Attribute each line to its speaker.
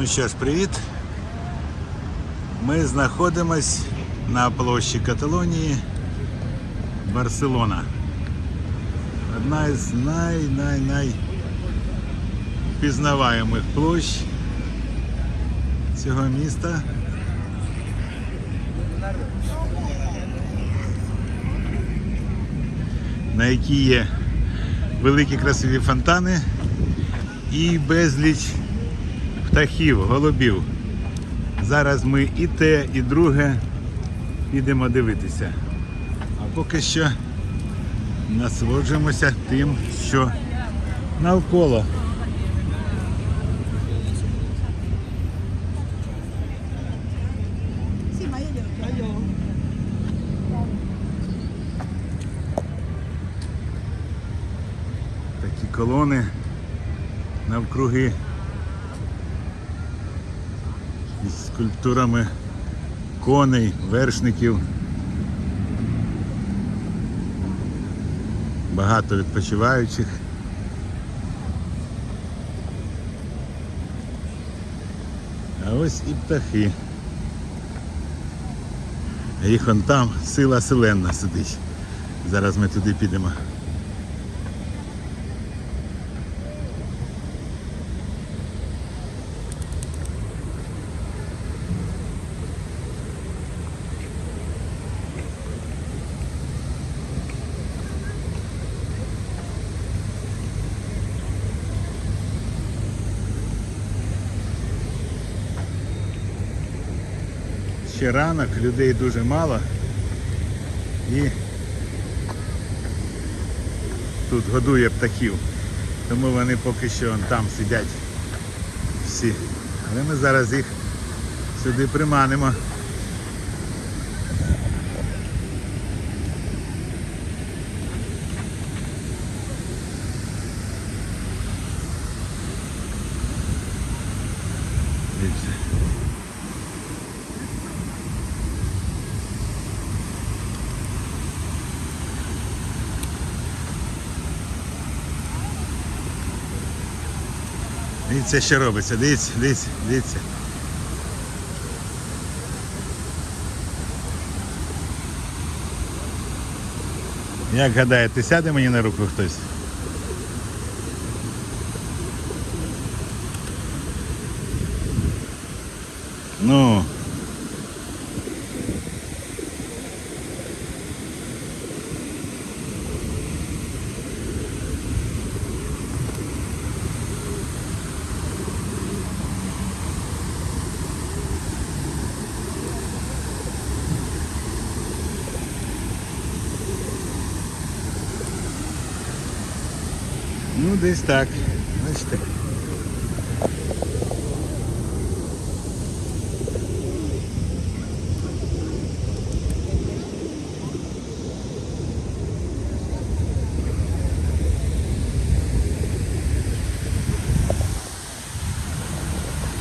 Speaker 1: Ну що ж, привіт. Ми знаходимось на площі Каталонії Барселона. Одна із най-най-най площ цього міста. На якій є великі красиві фонтани і безліч птахів, голубів. Зараз ми і те, і друге підемо дивитися. А поки що насолоджуємося тим, що навколо. Такі колони навкруги із скульптурами коней, вершників. Багато відпочиваючих. А ось і птахи. Їх он там сила селенна сидить. Зараз ми туди підемо. Ще ранок, людей дуже мало. І тут годує птахів. Тому вони поки що там сидять всі. Але ми зараз їх сюди приманимо. Дивіться. Дивіться, що робиться. Дивіться, дивіться, дивіться. Як гадаєте, сяде мені на руку хтось? Ну. no destaque. No destaque.